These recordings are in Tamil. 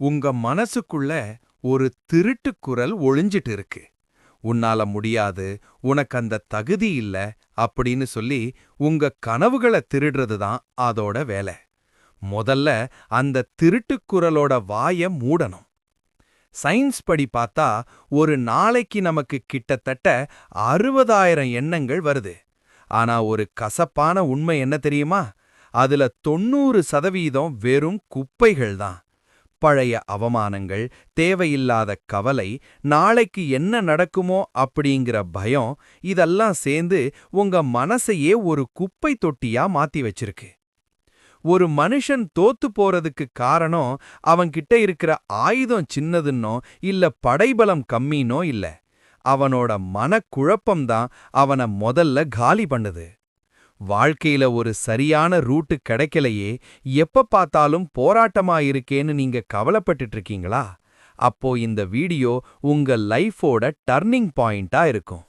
உங்க மனசுக்குள்ள ஒரு திருட்டு குரல் ஒளிஞ்சிட்டு இருக்கு. உன்னால முடியாது உனக்கு அந்த தகுதி இல்ல அப்படின்னு சொல்லி உங்க கனவுகளை திருடுறது தான் அதோட வேலை. முதல்ல அந்த திருட்டுக்குரலோட வாய மூடணும். சயின்ஸ் படி பார்த்தா ஒரு நாளைக்கு நமக்கு கிட்டத்தட்ட அறுபதாயிரம் எண்ணங்கள் வருது. ஆனா ஒரு கசப்பான உண்மை என்ன தெரியுமா? அதுல தொண்ணூறு சதவீதம் வெறும் குப்பைகள் தான் பழைய அவமானங்கள் தேவையில்லாத கவலை நாளைக்கு என்ன நடக்குமோ அப்படிங்கிற பயம் இதெல்லாம் சேர்ந்து உங்க மனசையே ஒரு குப்பை தொட்டியா மாத்தி வச்சிருக்கு. ஒரு மனுஷன் தோத்து போறதுக்கு காரணம் அவன்கிட்ட இருக்கிற ஆயுதம் சின்னதுன்னோ இல்ல படைபலம் கம்மினோ இல்ல. அவனோட மனக்குழப்பம்தான் அவனை முதல்ல காலி பண்ணுது. வாழ்க்கையில ஒரு சரியான ரூட்டு கிடைக்கலையே எப்ப பார்த்தாலும் போராட்டமா இருக்கேன்னு நீங்க கவலைப்பட்டுட்டு இருக்கீங்களா அப்போ இந்த வீடியோ உங்க லைஃபோட டர்னிங் பாயிண்டா இருக்கும்.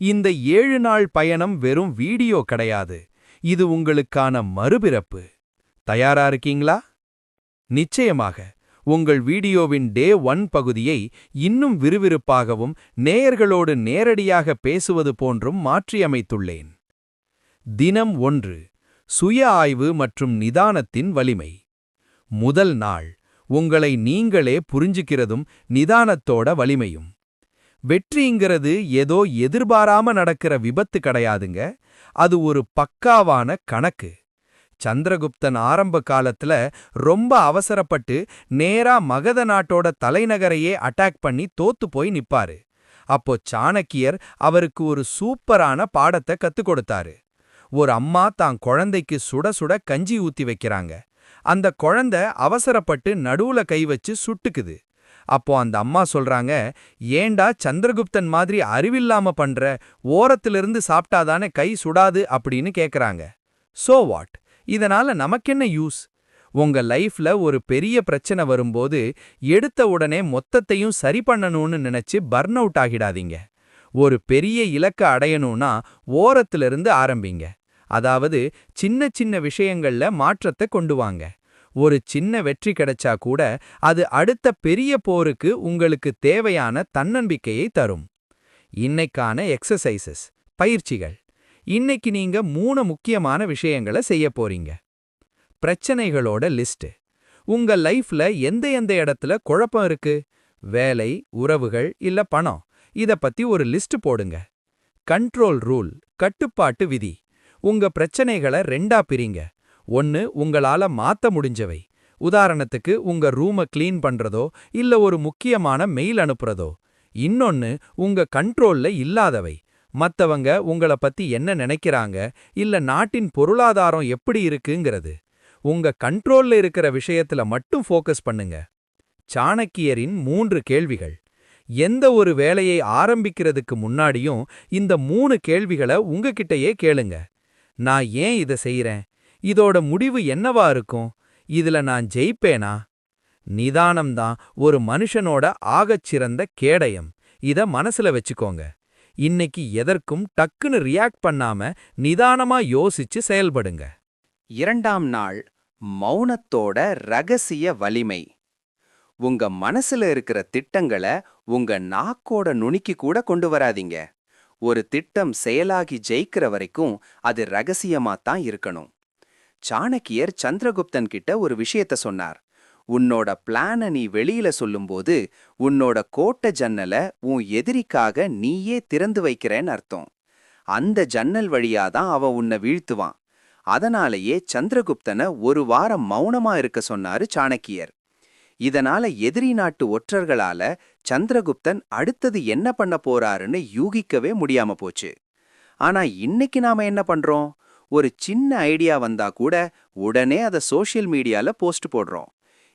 இந்த ஏழு நாள் பயணம் வெறும் வீடியோ கிடையாது. இது உங்களுக்கான மறுபிறப்பு. தயாரா இருக்கீங்களா? நிச்சயமாக. உங்கள் வீடியோவின் டே ஒன் பகுதியை இன்னும் விறுவிறுப்பாகவும் நேயர்களோடு நேரடியாக பேசுவது போன்றும் மாற்றியமைத்துள்ளேன். தினம் ஒன்று சுய ஆய்வு மற்றும் நிதானத்தின் வலிமை. முதல் நாள் உங்களை நீங்களே புரிஞ்சுக்கிறதும் நிதானத்தோட வலிமையும். வெற்றிங்கிறது ஏதோ எதிர்பாராம நடக்கிற விபத்து கிடையாதுங்க அது ஒரு பக்காவான கணக்கு. சந்திரகுப்தன் ஆரம்ப காலத்துல ரொம்ப அவசரப்பட்டு நேரா மகத நாட்டோட தலைநகரையே அட்டாக் பண்ணி தோத்து போய் நிப்பாரு. அப்போ சாணக்கியர் அவருக்கு ஒரு சூப்பரான பாடத்தை கத்துக் கொடுத்தாரு. ஒரு அம்மா தான் குழந்தைக்கு சுட சுட கஞ்சி ஊத்தி வைக்கிறாங்க. அந்த குழந்தை அவசரப்பட்டு நடுவுல கை வச்சு சுட்டுக்குது. அப்போ அந்த அம்மா சொல்றாங்க ஏண்டா சந்திரகுப்தன் மாதிரி அறிவில்லாம பண்ற? ஓரத்திலிருந்து சாப்பிட்டாதானே கை சுடாது? அப்படின்னு கேக்குறாங்க. சோ வாட் இதனால நமக்கென்ன யூஸ் உங்க லைஃப்ல ஒரு பெரிய பிரச்சனை வரும்போது எடுத்த உடனே மொத்தத்தையும் சரி பண்ணணும்னு நினைச்சு பர்ன் அவுட் ஆகிடாதீங்க. ஒரு பெரிய இலக்க அடையணும்னா ஓரத்திலிருந்து ஆரம்பிங்க. அதாவது சின்ன சின்ன விஷயங்கள்ல மாற்றத்தை கொண்டு வாங்க. ஒரு சின்ன வெற்றி கிடைச்சா கூட அது அடுத்த பெரிய போருக்கு உங்களுக்கு தேவையான தன்னம்பிக்கையை தரும். இன்னைக்கான எக்ஸசைசஸ் பயிற்சிகள். இன்னைக்கு நீங்க மூணு முக்கியமான விஷயங்களை செய்ய போறீங்க. பிரச்சனைகளோட லிஸ்ட் உங்க லைஃப்ல எந்த எந்த இடத்துல குழப்பம் இருக்கு? வேலை உறவுகள் இல்ல பணம். இத பத்தி ஒரு லிஸ்ட் போடுங்க. கண்ட்ரோல் ரூல் கட்டுப்பாட்டு விதி. உங்க பிரச்சனைகளை ரெண்டா பிரிங்க. ஒன்னு உங்களால மாத்த முடிஞ்சவை. உதாரணத்துக்கு உங்க ரூம கிளீன் பண்றதோ இல்ல ஒரு முக்கியமான மெயில் அனுப்புறதோ. இன்னொன்னு உங்க கண்ட்ரோல்ல இல்லாதவை. மத்தவங்க உங்கள பத்தி என்ன நினைக்கிறாங்க இல்ல நாட்டின் பொருளாதாரம் எப்படி இருக்குங்கிறது. உங்க கண்ட்ரோல்ல இருக்கிற விஷயத்துல மட்டும் ஃபோக்கஸ் பண்ணுங்க. சாணக்கியரின் மூன்று கேள்விகள். எந்த ஒரு வேலையை ஆரம்பிக்கிறதுக்கு முன்னாடியும் இந்த மூணு கேள்விகளை உங்ககிட்டயே கேளுங்க. நான் ஏன் இதை செய்யறேன் இதோட முடிவு என்னவா இருக்கும்? இதுல நான் ஜெயிப்பேனா? நிதானம்தான் ஒரு மனுஷனோட ஆகச்சிறந்த கேடயம். இத மனசுல வச்சுக்கோங்க. இன்னைக்கு எதற்கும் டக்குன்னு ரியாக்ட் பண்ணாம நிதானமா யோசிச்சு செயல்படுங்க. இரண்டாம் நாள் மௌனத்தோட ரகசிய வலிமை. உங்க மனசுல இருக்கிற திட்டங்களை உங்க நாக்கோட நுனிக்கு கூட கொண்டு வராதீங்க. ஒரு திட்டம் செயலாகி ஜெயிக்கிற வரைக்கும் அது ரகசியமா தான் இருக்கணும். சாணக்கியர் சந்திரகுப்தன் கிட்ட ஒரு விஷயத்த சொன்னார். உன்னோட பிளான நீ வெளியில சொல்லும்போது உன்னோட கோட்டை ஜன்னல உன் எதிரிக்காக நீயே திறந்து வைக்கிறேன்னு அர்த்தம். அந்த ஜன்னல் வழியாதான் அவன் உன்னை வீழ்த்துவான். அதனாலேயே சந்திரகுப்தனை ஒரு வாரம் மௌனமா இருக்க சொன்னாரு சாணக்கியர். இதனால எதிரி நாட்டு ஒற்றர்களால சந்திரகுப்தன் அடுத்தது என்ன பண்ண போறாருன்னு யூகிக்கவே முடியாம போச்சு. ஆனா இன்னைக்கு நாம என்ன பண்றோம்? ஒரு சின்ன ஐடியா வந்தா கூட உடனே அதை சோஷியல் மீடியால போஸ்ட் போடுறோம்.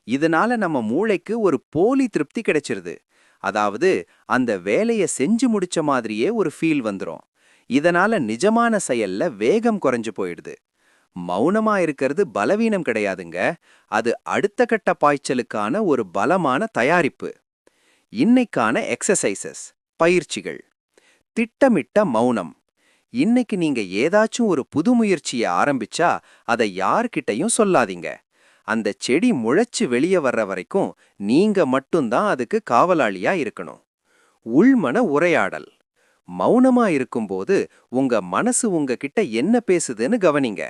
இதனால நம்ம மூளைக்கு ஒரு போலி திருப்தி கிடைச்சிருது. அதாவது அந்த வேலைய செஞ்சு முடிச்ச மாதிரியே ஒரு ஃபீல் வந்துரும். இதனால நிஜமான செயல்ல வேகம் குறைஞ்சு போயிடுது. மௌனமா இருக்கிறது பலவீனம் கிடையாதுங்க. அது அடுத்த கட்ட பாய்ச்சலுக்கான ஒரு பலமான தயாரிப்பு. இன்னைக்கான எக்ஸசைசஸ் பயிற்சிகள். திட்டமிட்ட மௌனம். இன்னைக்கு நீங்க ஏதாச்சும் ஒரு புது முயற்சியை ஆரம்பிச்சா அதை யார்கிட்டயும் சொல்லாதீங்க. அந்த செடி முளைச்சு வெளியே வர்ற வரைக்கும் நீங்க மட்டும்தான் அதுக்கு காவலாளியா இருக்கணும். உள்மன உரையாடல். மௌனமா இருக்கும்போது உங்க மனசு உங்ககிட்ட என்ன பேசுதுன்னு கவனிங்க.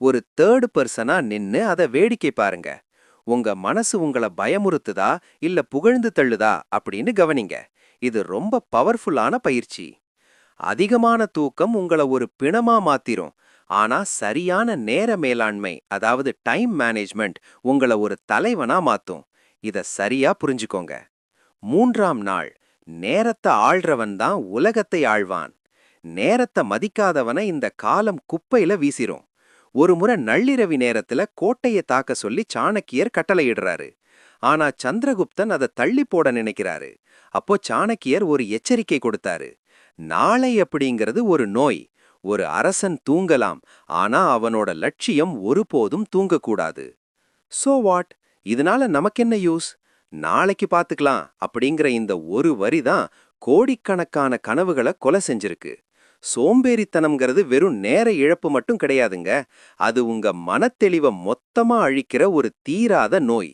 ஒரு தேர்ட் பர்சனா நின்னு அதை வேடிக்கை பாருங்க. உங்க மனசு உங்கள பயமுறுத்துதா இல்ல புகழ்ந்து தள்ளுதா அப்படின்னு கவனிங்க. இது ரொம்ப பவர்ஃபுல்லான பயிற்சி. அதிகமான தூக்கம் உங்களை ஒரு பிணமா மாத்திரும். ஆனா சரியான நேர மேலாண்மை அதாவது டைம் மேனேஜ்மெண்ட் உங்களை ஒரு தலைவனா மாத்தும். இத சரியா புரிஞ்சுக்கோங்க. மூன்றாம் நாள் நேரத்தை ஆள்றவன் தான் உலகத்தை ஆழ்வான் நேரத்தை மதிக்காதவனை இந்த காலம் குப்பையில வீசிரும். ஒரு முறை நள்ளிரவி நேரத்துல கோட்டைய தாக்க சொல்லி சாணக்கியர் கட்டளையிடுறாரு. ஆனா சந்திரகுப்தன் அதை தள்ளி போட நினைக்கிறாரு. அப்போ சாணக்கியர் ஒரு எச்சரிக்கை கொடுத்தாரு. நாளை அப்படிங்கிறது ஒரு நோய். ஒரு அரசன் தூங்கலாம். ஆனா அவனோட லட்சியம் ஒருபோதும் தூங்கக்கூடாது. சோ வாட் இதனால நமக்கென்ன யூஸ் நாளைக்கு பார்த்துக்கலாம் அப்படிங்கிற இந்த ஒரு வரி தான் கோடிக்கணக்கான கனவுகளை கொலை செஞ்சிருக்கு. சோம்பேறித்தனம்ங்கிறது வெறும் நேர இழப்பு மட்டும் கிடையாதுங்க. அது உங்க மனத்தெளிவை மொத்தமா அழிக்கிற ஒரு தீராத நோய்.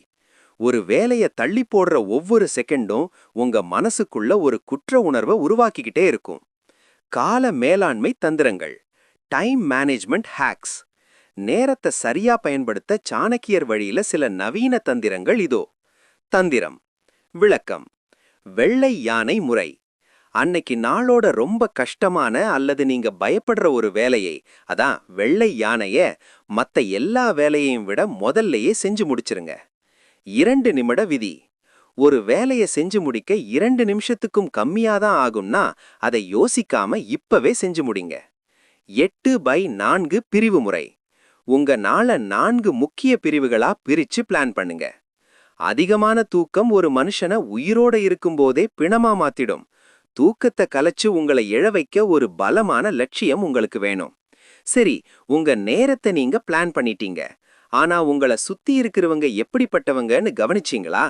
ஒரு வேலைய தள்ளி போடுற ஒவ்வொரு செகண்டும் உங்க மனசுக்குள்ள ஒரு குற்ற உணர்வை உருவாக்கிக்கிட்டே இருக்கும். கால மேலாண்மை தந்திரங்கள் டைம் மேனேஜ்மெண்ட் ஹேக்ஸ். நேரத்தை சரியா பயன்படுத்த சாணக்கியர் வழியில சில நவீன தந்திரங்கள் இதோ. தந்திரம் விளக்கம் வெள்ளை யானை முறை. அன்னைக்கு நாளோட ரொம்ப கஷ்டமான அல்லது நீங்க பயப்படுற ஒரு வேலையை அதான் வெள்ளை யானைய மத்த எல்லா வேலையையும் விட முதல்லயே செஞ்சு முடிச்சிருங்க. இரண்டு நிமிட விதி. ஒரு வேலைய செஞ்சு முடிக்க இரண்டு நிமிஷத்துக்கும் கம்மியாதான் ஆகும்னா அதை யோசிக்காம இப்பவே செஞ்சு முடிங்க. எட்டு பை நான்கு பிரிவு முறை. உங்க நாள நான்கு முக்கிய பிரிவுகளா பிரிச்சு பிளான் பண்ணுங்க. அதிகமான தூக்கம் ஒரு மனுஷனை உயிரோட இருக்கும்போதே பிணமா மாத்திடும். தூக்கத்தை கலைச்சு உங்களை எழ வைக்க ஒரு பலமான லட்சியம் உங்களுக்கு வேணும். சரி உங்க நேரத்தை நீங்க பிளான் பண்ணிட்டீங்க. ஆனா உங்கள சுத்தி இருக்கிறவங்க எப்படிப்பட்டவங்கன்னு கவனிச்சீங்களா?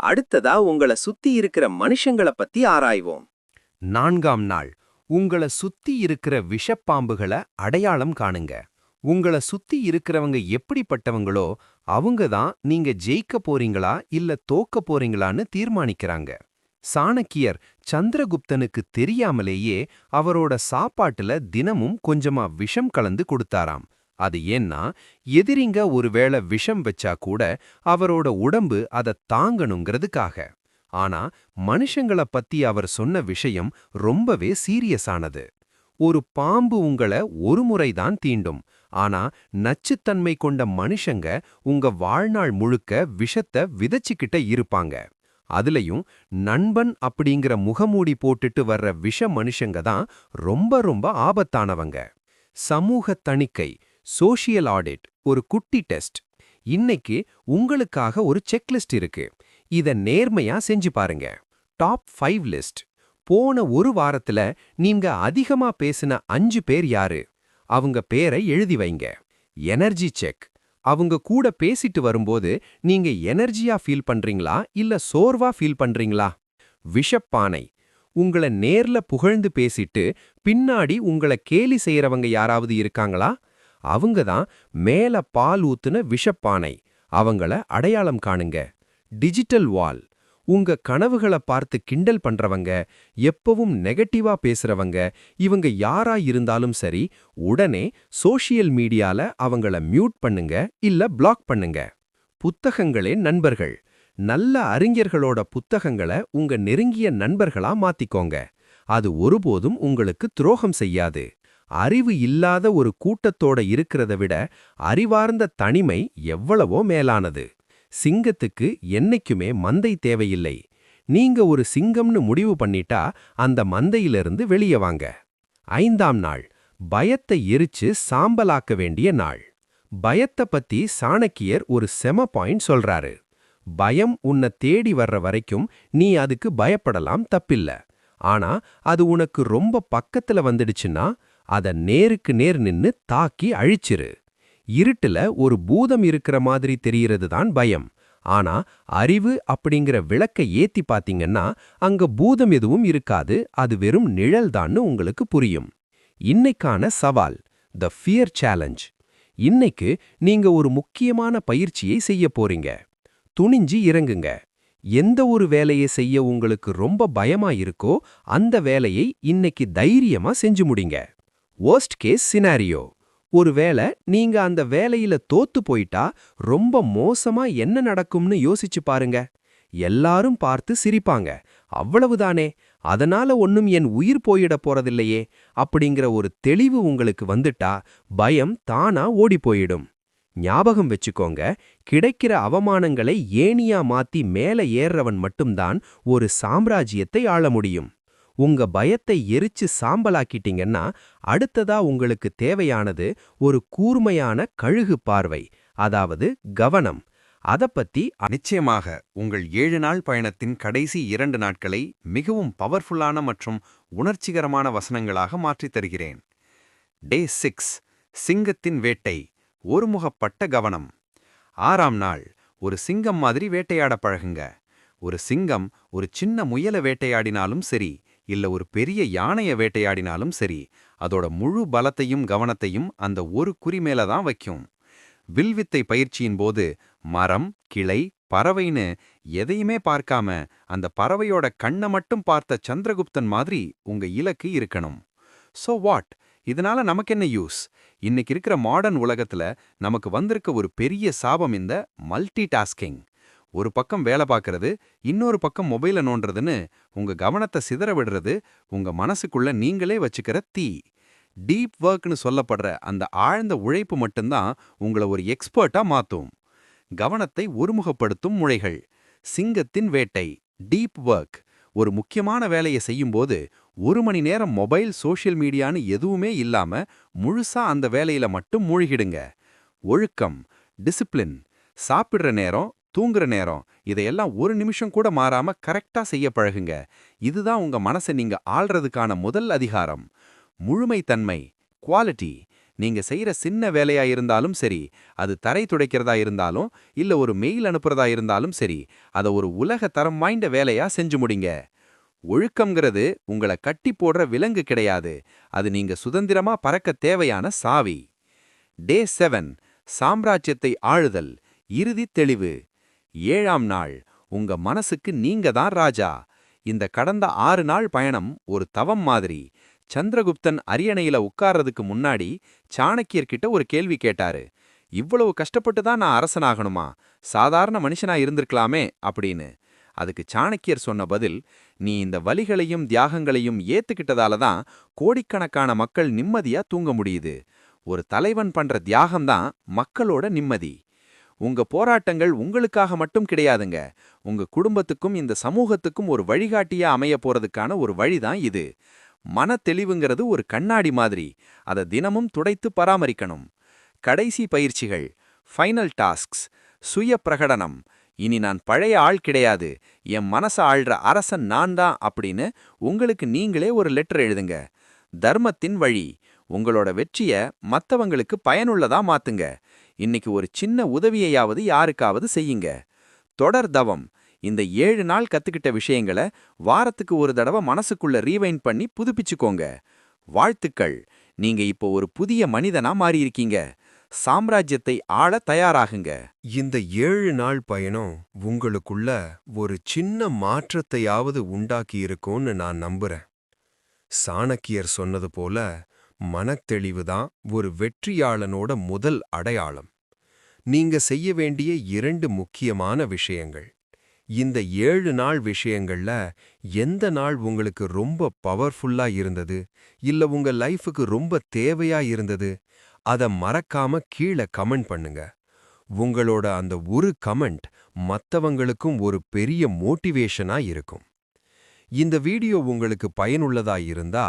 அடுத்ததா உங்கள சுத்தி இருக்கிற மனுஷங்கள பத்தி ஆராய்வோம். நான்காம் நாள் உங்கள சுத்தி இருக்கிற விஷப்பாம்புகளை அடையாளம் காணுங்க. உங்கள சுத்தி இருக்கிறவங்க எப்படிப்பட்டவங்களோ அவங்க தான் நீங்க ஜெயிக்க போறீங்களா இல்ல தோக்க போறீங்களான்னு தீர்மானிக்கிறாங்க. சாணக்கியர் சந்திரகுப்தனுக்கு தெரியாமலேயே அவரோட சாப்பாட்டுல தினமும் கொஞ்சமா விஷம் கலந்து கொடுத்தாராம். அது ஏன்னா எதிரிங்க ஒருவேளை விஷம் வச்சா கூட அவரோட உடம்பு அதை தாங்கணுங்கிறதுக்காக. ஆனா மனுஷங்கள பத்தி அவர் சொன்ன விஷயம் ரொம்பவே சீரியஸானது. ஒரு பாம்பு உங்கள ஒரு முறைதான் தீண்டும். ஆனா நச்சுத்தன்மை கொண்ட மனுஷங்க உங்க வாழ்நாள் முழுக்க விஷத்தை விதைச்சுக்கிட்ட இருப்பாங்க. அதுலயும் நண்பன் அப்படிங்கிற முகமூடி போட்டுட்டு வர்ற விஷ மனுஷங்க தான் ரொம்ப ரொம்ப ஆபத்தானவங்க. சமூக தணிக்கை சோஷியல் ஆடிட் ஒரு குட்டி டெஸ்ட் இன்னைக்கு உங்களுக்காக ஒரு செக்லிஸ்ட் இருக்கு. இத நேர்மையா செஞ்சு பாருங்க. டாப் ஃபைவ் லிஸ்ட் போன ஒரு வாரத்துல நீங்க அதிகமா பேசின அஞ்சு பேர் யாரு? அவங்க பேரை எழுதி வைங்க. எனர்ஜி செக் அவங்க கூட பேசிட்டு வரும்போது நீங்க எனர்ஜியா ஃபீல் பண்றீங்களா? இல்ல சோர்வா ஃபீல் பண்றீங்களா? விஷப்பானை உங்கள நேர்ல புகழ்ந்து பேசிட்டு பின்னாடி உங்கள கேலி செய்யறவங்க யாராவது இருக்காங்களா? அவங்க தான் மேல பால் ஊத்துன விஷப்பானை. அவங்கள அடையாளம் காணுங்க. டிஜிட்டல் வால் உங்க கனவுகளை பார்த்து கிண்டல் பண்றவங்க எப்பவும் நெகட்டிவா பேசுறவங்க இவங்க யாரா இருந்தாலும் சரி உடனே சோஷியல் மீடியால அவங்கள மியூட் பண்ணுங்க இல்ல பிளாக் பண்ணுங்க. புத்தகங்களே நண்பர்கள். நல்ல அறிஞர்களோட புத்தகங்களை உங்க நெருங்கிய நண்பர்களா மாத்திக்கோங்க. அது ஒருபோதும் உங்களுக்கு துரோகம் செய்யாது. அறிவு இல்லாத ஒரு கூட்டத்தோட இருக்கிறத விட அறிவார்ந்த தனிமை எவ்வளவோ மேலானது. சிங்கத்துக்கு என்னைக்குமே மந்தை தேவையில்லை. நீங்க ஒரு சிங்கம்னு முடிவு பண்ணிட்டா அந்த மந்தையிலிருந்து வெளியே வாங்க. ஐந்தாம் நாள் பயத்தை எரிச்சு சாம்பலாக்க வேண்டிய நாள். பயத்தை பத்தி சாணக்கியர் ஒரு செம பாயிண்ட் சொல்றாரு. பயம் உன்னை தேடி வர்ற வரைக்கும் நீ அதுக்கு பயப்படலாம் தப்பில்ல. ஆனா அது உனக்கு ரொம்ப பக்கத்துல வந்துடுச்சுன்னா அத நேருக்கு நேர் நின்னு தாக்கி அழிச்சிரு. இருட்டுல ஒரு பூதம் இருக்கிற மாதிரி தெரியறது தான் பயம். ஆனா அறிவு அப்படிங்கிற விளக்க ஏத்தி பாத்தீங்கன்னா அங்க பூதம் எதுவும் இருக்காது அது வெறும் நிழல்தான்னு உங்களுக்கு புரியும். இன்னைக்கான சவால் த ஃபியர் சேலஞ்ச் இன்னைக்கு நீங்க ஒரு முக்கியமான பயிற்சியை செய்ய போறீங்க. துணிஞ்சு இறங்குங்க. எந்த ஒரு வேலையை செய்ய உங்களுக்கு ரொம்ப பயமா இருக்கோ அந்த வேலையை இன்னைக்கு தைரியமா செஞ்சு முடிங்க. Worst கேஸ் சினாரியோ ஒருவேளை நீங்க அந்த வேலையில தோத்து போயிட்டா ரொம்ப மோசமா என்ன நடக்கும்னு யோசிச்சு பாருங்க. எல்லாரும் பார்த்து சிரிப்பாங்க. அவ்வளவுதானே. அதனால ஒன்னும் என் உயிர் போயிட போறதில்லையே. அப்படிங்கிற ஒரு தெளிவு உங்களுக்கு வந்துட்டா பயம் தானா ஓடி போயிடும். ஞாபகம் வச்சுக்கோங்க. கிடைக்கிற அவமானங்களை ஏனியா மாத்தி மேல ஏறுறவன் மட்டும்தான் ஒரு சாம்ராஜ்யத்தை ஆள முடியும். உங்க பயத்தை எரிச்சு சாம்பலாக்கிட்டீங்கன்னா அடுத்ததா உங்களுக்கு தேவையானது ஒரு கூர்மையான கழுகு பார்வை அதாவது கவனம். அதை பத்தி நிச்சயமாக உங்கள் ஏழு நாள் பயணத்தின் கடைசி இரண்டு நாட்களை மிகவும் பவர்ஃபுல்லான மற்றும் உணர்ச்சிகரமான வசனங்களாக மாற்றித் தருகிறேன். டே சிக்ஸ் சிங்கத்தின் வேட்டை ஒருமுகப்பட்ட கவனம். ஆறாம் நாள் ஒரு சிங்கம் மாதிரி வேட்டையாட பழகுங்க. ஒரு சிங்கம் ஒரு சின்ன முயல வேட்டையாடினாலும் சரி இல்ல ஒரு பெரிய யானைய வேட்டையாடினாலும் சரி அதோட முழு பலத்தையும் கவனத்தையும் அந்த ஒரு குறி மேல தான் வைக்கும். வில்வித்தை பயிற்சியின் போது மரம் கிளை பறவைன்னு எதையுமே பார்க்காம அந்த பறவையோட கண்ணை மட்டும் பார்த்த சந்திரகுப்தன் மாதிரி உங்க இலக்கு இருக்கணும். சோ வாட் இதனால நமக்கு என்ன யூஸ் இன்னைக்கு இருக்கிற மாடர்ன் உலகத்துல நமக்கு வந்திருக்க ஒரு பெரிய சாபம் இந்த மல்டி டாஸ்கிங் ஒரு பக்கம் வேலை பார்க்கறது இன்னொரு பக்கம் மொபைலை நோண்டுறதுன்னு உங்க கவனத்தை சிதற விடுறது உங்க மனசுக்குள்ள நீங்களே வச்சுக்கிற தீ. டீப் ஒர்க்னு சொல்லப்படுற அந்த ஆழ்ந்த உழைப்பு மட்டும்தான் உங்களை ஒரு எக்ஸ்பர்ட்டா மாத்தும். கவனத்தை ஒருமுகப்படுத்தும் முறைகள். சிங்கத்தின் வேட்டை டீப் ஒர்க் ஒரு முக்கியமான வேலையை செய்யும்போது ஒரு மணி நேரம் மொபைல் சோஷியல் மீடியான்னு எதுவுமே இல்லாம முழுசா அந்த வேலையில மட்டும் மூழ்கிடுங்க. ஒழுக்கம் டிசிப்ளின் சாப்பிடுற நேரம் தூங்குற நேரம். இதையெல்லாம் ஒரு நிமிஷம் கூட மாறாம கரெக்டா செய்ய பழகுங்க. இதுதான் உங்க மனசை நீங்க ஆள்றதுக்கான முதல் அதிகாரம். முழுமைத்தன்மை குவாலிட்டி நீங்க செய்யற சின்ன வேலையா இருந்தாலும் சரி அது தரை துடைக்கிறதா இருந்தாலும் இல்ல ஒரு மெயில் அனுப்புறதா இருந்தாலும் சரி அதை ஒரு உலக தரம் வாய்ந்த வேலையா செஞ்சு முடிங்க. ஒழுக்கம்ங்கிறது உங்களை கட்டி போடுற விலங்கு கிடையாது. அது நீங்க சுதந்திரமா பறக்க தேவையான சாவி. டே செவன் சாம்ராஜ்யத்தை ஆழுதல் இறுதி தெளிவு. ஏழாம் நாள். உங்க மனசுக்கு நீங்க தான் ராஜா. இந்த கடந்த ஆறு நாள் பயணம் ஒரு தவம் மாதிரி. சந்திரகுப்தன் அரியணையில உட்கார்றதுக்கு முன்னாடி சாணக்கியர்கிட்ட ஒரு கேள்வி கேட்டாரு. இவ்வளவு கஷ்டப்பட்டு தான் நான் அரசனாகணுமா? சாதாரண மனுஷனா இருந்திருக்கலாமே அப்படின்னு. அதுக்கு சாணக்கியர் சொன்ன பதில் நீ இந்த வலிகளையும் தியாகங்களையும் ஏத்துக்கிட்டதால தான் கோடிக்கணக்கான மக்கள் நிம்மதியா தூங்க முடியுது. ஒரு தலைவன் பண்ற தியாகம்தான் மக்களோட நிம்மதி. உங்க போராட்டங்கள் உங்களுக்காக மட்டும் கிடையாதுங்க. உங்க குடும்பத்துக்கும் இந்த சமூகத்துக்கும் ஒரு வழிகாட்டியா அமைய போறதுக்கான ஒரு வழிதான் இது. மன தெளிவுங்கிறது ஒரு கண்ணாடி மாதிரி. அதை தினமும் துடைத்து பராமரிக்கணும். கடைசி பயிற்சிகள். ஃபைனல் டாஸ்க்ஸ் சுய பிரகடனம். இனி நான் பழைய ஆள் கிடையாது. என் மனச ஆள்ற அரசன் நான் தான் அப்படின்னு உங்களுக்கு நீங்களே ஒரு லெட்டர் எழுதுங்க. தர்மத்தின் வழி. உங்களோட வெற்றிய மத்தவங்களுக்கு பயனுள்ளதா மாத்துங்க. இன்னைக்கு ஒரு சின்ன உதவியையாவது யாருக்காவது செய்யுங்க. தொடர் தவம். இந்த ஏழு நாள் கத்துக்கிட்ட விஷயங்களை வாரத்துக்கு ஒரு தடவை மனசுக்குள்ள ரீவைண்ட் பண்ணி புதுப்பிச்சுக்கோங்க. வாழ்த்துக்கள். நீங்க இப்போ ஒரு புதிய மனிதனா மாறியிருக்கீங்க. சாம்ராஜ்யத்தை ஆள தயாராகுங்க. இந்த ஏழு நாள் பயணம் உங்களுக்குள்ள ஒரு சின்ன மாற்றத்தையாவது உண்டாக்கியிருக்கும்னு நான் நம்புறேன். சாணக்கியர் சொன்னது போல மனத்தெளிவு தான் ஒரு வெற்றியாளனோட முதல் அடையாளம். நீங்க செய்ய வேண்டிய இரண்டு முக்கியமான விஷயங்கள். இந்த ஏழு நாள் விஷயங்கள்ல எந்த நாள் உங்களுக்கு ரொம்ப பவர்ஃபுல்லா இருந்தது? இல்ல உங்க லைஃபுக்கு ரொம்ப தேவையா இருந்தது? அத மறக்காம கீழே கமெண்ட் பண்ணுங்க. உங்களோட அந்த ஒரு கமெண்ட் மத்தவங்களுக்கும் ஒரு பெரிய மோட்டிவேஷனா இருக்கும். இந்த வீடியோ உங்களுக்கு பயனுள்ளதா இருந்தா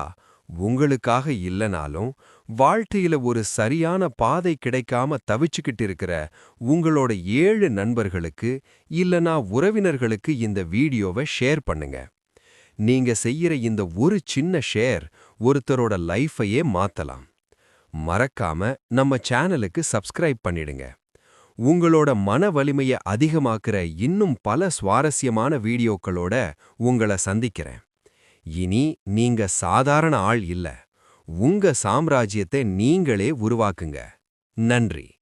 உங்களுக்காக இல்லனாலும் வாழ்க்கையில ஒரு சரியான பாதை கிடைக்காம தவிச்சுக்கிட்டு இருக்கிற உங்களோட ஏழு நண்பர்களுக்கு இல்லனா உறவினர்களுக்கு இந்த வீடியோவை ஷேர் பண்ணுங்க. நீங்க செய்யற இந்த ஒரு சின்ன ஷேர் ஒருத்தரோட லைஃபையே மாத்தலாம். மறக்காம நம்ம சேனலுக்கு சப்ஸ்கிரைப் பண்ணிடுங்க. உங்களோட மன வலிமையை அதிகமாக்குற இன்னும் பல சுவாரஸ்யமான வீடியோக்களோட உங்கள சந்திக்கிறேன். இனி நீங்க சாதாரண ஆள் இல்ல. உங்க சாம்ராஜ்யத்தை நீங்களே உருவாக்குங்க. நன்றி.